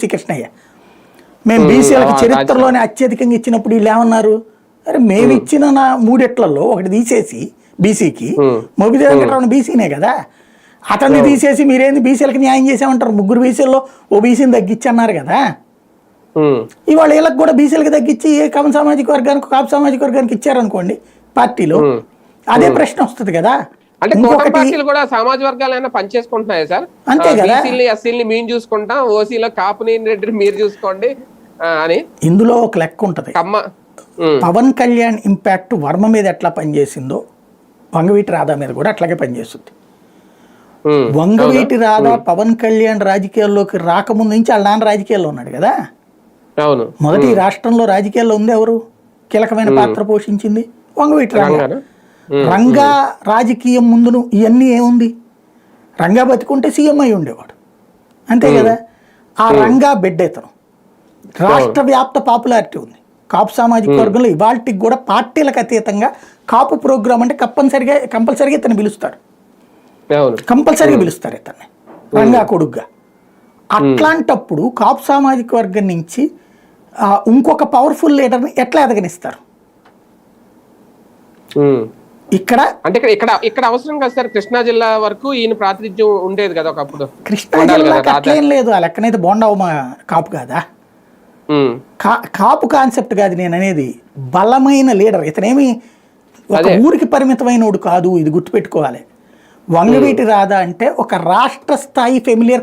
C Krishnaiah. మేము బీసీలకు చరిత్రలోనే అత్యధికంగా ఇచ్చినప్పుడు వీళ్ళు ఏమన్నారు? అరే మేము ఇచ్చిన నా మూడెట్లలో ఒకటి తీసేసి బీసీకి మొబిది వెంకటరమణ బీసీనే కదా? అతన్ని తీసేసి మీరేంది బీసీలకు న్యాయం చేసామంటారు ముగ్గురు బీసీల్లో ఓ బీసీని తగ్గించి అన్నారు కదా ఇవాళ వీళ్ళకి కూడా బీసీలకు తగ్గించి ఏ కమ సామాజిక వర్గానికి కాపు సామాజిక వర్గానికి ఇచ్చారనుకోండి పార్టీలో అదే ప్రశ్న వస్తుంది కదా? అంటే కూటమి పార్టీలు కూడా సమాజ వర్గాలైనా పనిచేసుకుంటున్నాయి సార్? అంతే కదా. ఎస్సీని మేము చూసుకుంటాం ఓసీలో కాపుని రెడ్డిని మీరు చూసుకోండి అని. ఇందులో ఒక లెక్క ఉంటుంది. పవన్ కళ్యాణ్ ఇంపాక్ట్ వర్మ మీద ఎట్లా పనిచేసిందో వంగవీటి రాధా మీద కూడా అట్లాగే పనిచేస్తుంది. వంగవీటి రాధా పవన్ కళ్యాణ్ రాజకీయాల్లోకి రాకముందు నుంచి వాళ్ళ నాన్న రాజకీయాల్లో ఉన్నాడు కదా? అవును. మొదటి రాష్ట్రంలో రాజకీయాల్లో ఉంది ఎవరు కీలకమైన పాత్ర పోషించింది వంగవీటి రాధా? రంగా రాజకీయం ముందును ఇవన్నీ ఏముంది? రంగా బతికుంటే సీఎం అయి ఉండేవాడు. అంతే కదా? ఆ రంగా బిడ్డ ఇతను రాష్ట్ర వ్యాప్త పాపులారిటీ ఉంది. కాపు సామాజిక వర్గంలో ఇవాళకి కూడా పార్టీలకు అతీతంగా కాపు ప్రోగ్రామ్ అంటే కంపల్సరిగా కంపల్సరిగా ఇతను పిలుస్తాడు కంపల్సరీగా పిలుస్తారు ఇతన్ని. రంగా కొడుగ్గా. అట్లాంటప్పుడు కాపు సామాజిక వర్గం నుంచి ఇంకొక పవర్ఫుల్ లీడర్ని ఎట్లా ఎదగనిస్తారు. ఇక్కడ అంటే ఇక్కడ ఇక్కడ అవసరం కదా సార్ కృష్ణా జిల్లా వరకు ఈయన ప్రాతినిధ్యం ఉండేది కదా ఒకప్పుడు. కృష్ణా కదా, అట్లేం లేదు ఆ లెక్కనైతే బోండావు మా కాపు కాదా? కాపు కాన్సెప్ట్ కాదు నేను అనేది బలమైన లీడర్. ఇతనేమి ఒక. ఊరికి పరిమితమైనోడు కాదు ఇది గుర్తుపెట్టుకోవాలి. వంగవీటి రాధా అంటే ఒక రాష్ట్ర స్థాయి ఫెమిలియర్